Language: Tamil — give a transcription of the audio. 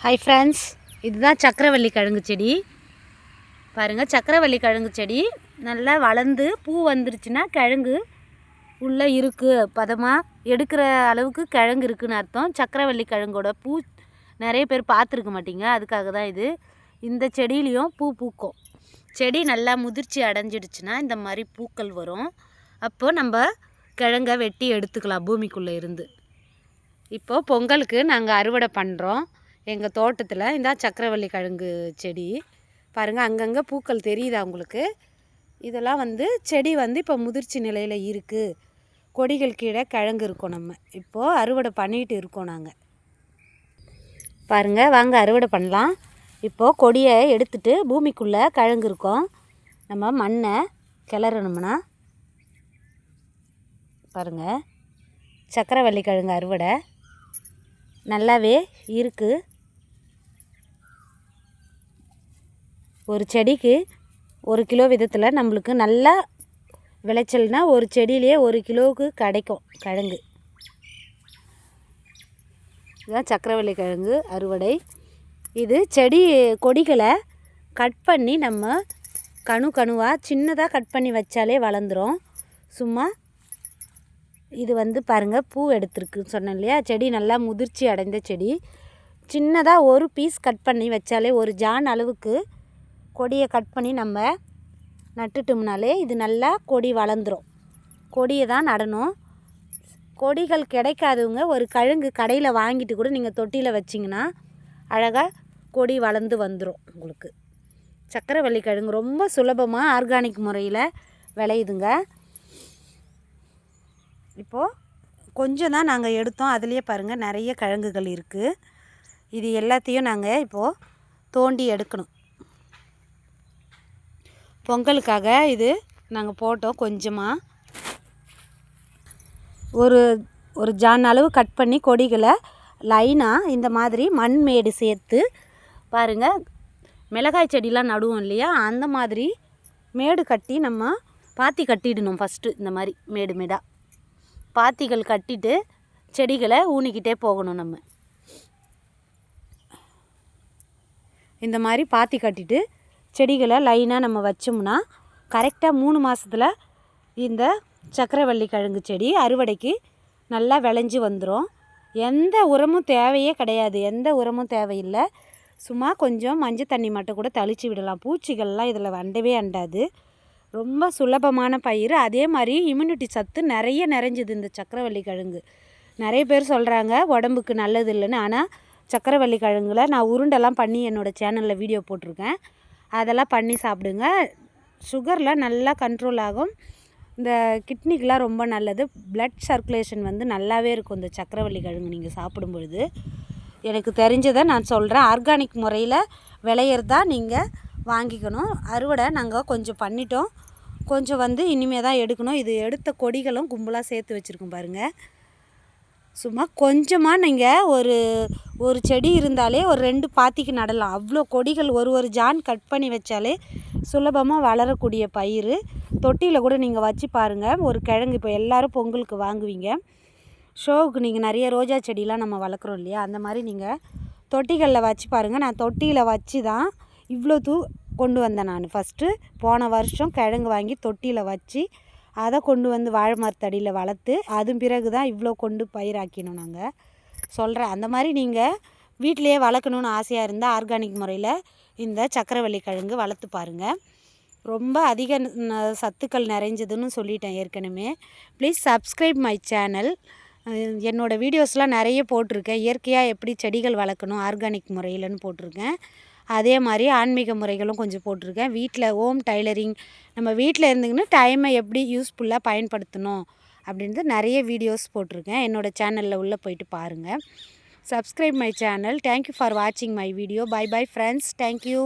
ஹாய் ஃப்ரெண்ட்ஸ் இதுதான் சக்கரவள்ளி கிழங்கு செடி. பாருங்கள் சக்கரவள்ளி கிழங்கு செடி. நல்லா வளர்ந்து பூ வந்துருச்சுன்னா கிழங்கு உள்ளே இருக்குது பதமாக எடுக்கிற அளவுக்கு கிழங்கு இருக்குதுன்னு அர்த்தம். சக்கரவள்ளி கிழங்கோட பூ நிறைய பேர் பார்த்துருக்க மாட்டீங்க. அதுக்காக தான் இது. இந்த செடியிலையும் பூ பூக்கும். செடி நல்லா முதிர்ச்சி அடைஞ்சிடுச்சுன்னா இந்த மாதிரி பூக்கள் வரும். அப்போது நம்ம கிழங்கை வெட்டி எடுத்துக்கலாம் பூமிக்குள்ளே இருந்து. இப்போது பொங்கலுக்கு நாங்கள் அறுவடை பண்ணுறோம் எங்கள் தோட்டத்தில் இந்த சக்கரவள்ளி கிழங்கு செடி. பாருங்கள் அங்கங்கே பூக்கள் தெரியுதா உங்களுக்கு? இதெல்லாம் வந்து செடி வந்து இப்போ முதிர்ச்சி நிலையில் இருக்குது கொடிகள் கீழே கிழங்கு இருக்கோம் நம்ம. இப்போது அறுவடை பண்ணிகிட்டு இருக்கோம் நாங்கள் பாருங்கள் வாங்க அறுவடை பண்ணலாம். இப்போது கொடியை எடுத்துட்டு பூமிக்குள்ளே கிழங்கு இருக்கோம். நம்ம மண்ணை கிளறணும்னா. பாருங்கள் சக்கரவள்ளி கிழங்கு அறுவடை நல்லாவே இருக்குது ஒரு செடிக்கு ஒரு கிலோ விதத்தில் நம்மளுக்கு நல்லா விளைச்சல்னா ஒரு செடியிலேயே ஒரு கிலோவுக்கு கிடைக்கும் கிழங்கு. இதுதான் சக்கரவள்ளி கிழங்கு அறுவடை. இது செடி கொடிகளை கட் பண்ணி நம்ம கணு கணுவாக சின்னதாக கட் பண்ணி வச்சாலே வளர்ந்துரும். சும்மா இது வந்து பாருங்கள் பூ எடுத்துருக்குன்னு சொன்னேன் இல்லையா? செடி நல்லா முதிர்ச்சி அடைந்த செடி. சின்னதாக ஒரு பீஸ் கட் பண்ணி வச்சாலே ஒரு ஜான் அளவுக்கு கொடியை கட் பண்ணி நம்ம நட்டுட்டோம்னாலே இது நல்லா கொடி வளர்ந்துரும். கொடியை தான் நடணும். கொடிகள் கிடைக்காதவங்க ஒரு கழுங்கு கடையில் வாங்கிட்டு கூட நீங்கள் தொட்டியில் வச்சிங்கன்னா அழகாக கொடி வளர்ந்து வந்துடும் உங்களுக்கு. சக்கரவள்ளி கிழங்கு ரொம்ப சுலபமாக ஆர்கானிக் முறையில் விளையுதுங்க. இப்போது கொஞ்சம் தான் நாங்கள் எடுத்தோம். அதுலேயே பாருங்கள் நிறைய கிழங்குகள் இருக்குது இது எல்லாத்தையும் நாங்கள் இப்போது தோண்டி எடுக்கணும். பொங்கலுக்காக இது நாங்கள் போட்டோம் கொஞ்சமாக ஒரு ஒரு ஜான் அளவு கட் பண்ணி கொடிகளை லைனாக இந்த மாதிரி மண்மேடு சேர்த்து பாருங்கள் மிளகாய் செடிலாம் நடுவோம் இல்லையா? அந்த மாதிரி மேடு கட்டி நம்ம பாத்தி கட்டிடணும் ஃபஸ்ட்டு இந்த மாதிரி மேடு மேடாக பாத்திகள் கட்டிட்டு செடிகளை ஊனிக்கிட்டே போகணும் நம்ம. இந்த மாதிரி பாத்தி கட்டிட்டு செடிகளை லைனாக நம்ம வச்சோம்னா கரெக்டாக மூணு மாதத்தில் இந்த சக்கரவள்ளி கிழங்கு செடி அறுவடைக்கு நல்லா விளைஞ்சி வந்துடும் எந்த உரமும் தேவையே கிடையாது. எந்த உரமும் தேவையில்லை. சும்மா கொஞ்சம் மஞ்சள் தண்ணி மட்டும் கூட தெளித்து விடலாம். பூச்சிகள்லாம் இதில் அண்டவே அண்டாது ரொம்ப சுலபமான பயிர். அதே மாதிரி இம்யூனிட்டி சத்து நிறைய நிறைஞ்சிது இந்த சக்கரவள்ளி கிழங்கு. நிறைய பேர் சொல்கிறாங்க உடம்புக்கு நல்லது இல்லைன்னு. ஆனால் சக்கரவள்ளி கிழங்குல நான் உருண்டெல்லாம் பண்ணி என்னோடய சேனலில் வீடியோ போட்டிருக்கேன். அதெல்லாம் பண்ணி சாப்பிடுங்க. சுகரில் நல்லா கண்ட்ரோல் ஆகும். இந்த கிட்னிக்கெலாம் ரொம்ப நல்லது. பிளட் சர்க்குலேஷன் வந்து நல்லாவே இருக்கும் இந்த சக்கரவள்ளி கிழங்கு நீங்கள் சாப்பிடும் பொழுது எனக்கு தெரிஞ்சதை நான் சொல்கிறேன் ஆர்கானிக் முறையில் விளையிறதா நீங்கள் வாங்கிக்கணும். அறுவடை நாங்கள் கொஞ்சம் பண்ணிட்டோம். கொஞ்சம் வந்து இனிமே தான் எடுக்கணும். இது எடுத்த கொடிகளும் கும்பலாக சேர்த்து வச்சுருக்கோம் பாருங்கள் சும்மா கொஞ்சமாக நீங்கள் ஒரு ஒரு செடி இருந்தாலே ஒரு ரெண்டு பாத்திக்கு நடலாம். அவ்வளோ கொடிகள் ஒரு ஒரு ஜான் கட் பண்ணி வச்சாலே சுலபமாக வளரக்கூடிய பயிர் தொட்டியில் கூட நீங்கள் வச்சு பாருங்கள் ஒரு கிழங்கு இப்போ எல்லோரும் பொங்கலுக்கு வாங்குவீங்க. ஷோவுக்கு நீங்கள் நிறைய ரோஜா செடிலாம் நம்ம வளர்க்குறோம் இல்லையா? அந்த மாதிரி நீங்கள் தொட்டிகளில் வச்சு பாருங்கள் நான் தொட்டியில் வச்சு தான் இவ்வளோ தூ கொண்டு வந்தேன் நான். ஃபஸ்ட்டு போன வருஷம் கிழங்கு வாங்கி தொட்டியில் வச்சு அதை கொண்டு வந்து வாழை மரத்தடியில் வளர்த்து அதன் பிறகு தான் இவ்வளோ கொண்டு பயிராக்கினோம் நாங்கள் சொல்கிறேன் அந்த மாதிரி நீங்கள் வீட்டிலையே வளர்க்கணுன்னு ஆசையாக இருந்தால் ஆர்கானிக் முறையில் இந்த சக்கரவள்ளி கிழங்கு வளர்த்து பாருங்கள் ரொம்ப அதிக சத்துக்கள் நிறைஞ்சதுன்னு சொல்லிட்டேன் ஏற்கனவே. ப்ளீஸ் சப்ஸ்கிரைப் மை சேனல் என்னோடய வீடியோஸ்லாம் நிறைய போட்டிருக்கேன். இயற்கையாக எப்படி செடிகள் வளர்க்கணும் ஆர்கானிக் முறையிலன்னு போட்டிருக்கேன். அதே மாதிரி ஆன்மீக முறைகளும் கொஞ்சம் போட்டிருக்கேன். வீட்டில் ஹோம் டைலரிங் நம்ம வீட்டில் இருந்துங்கன்னா டைமை எப்படி யூஸ்ஃபுல்லாக பயன்படுத்தணும் அப்படின்றது நிறைய வீடியோஸ் போட்டிருக்கேன். என்னோடய சேனலில் உள்ளே போயிட்டு பாருங்கள் subscribe my channel thank you for வாட்சிங் my video bye bye friends thank you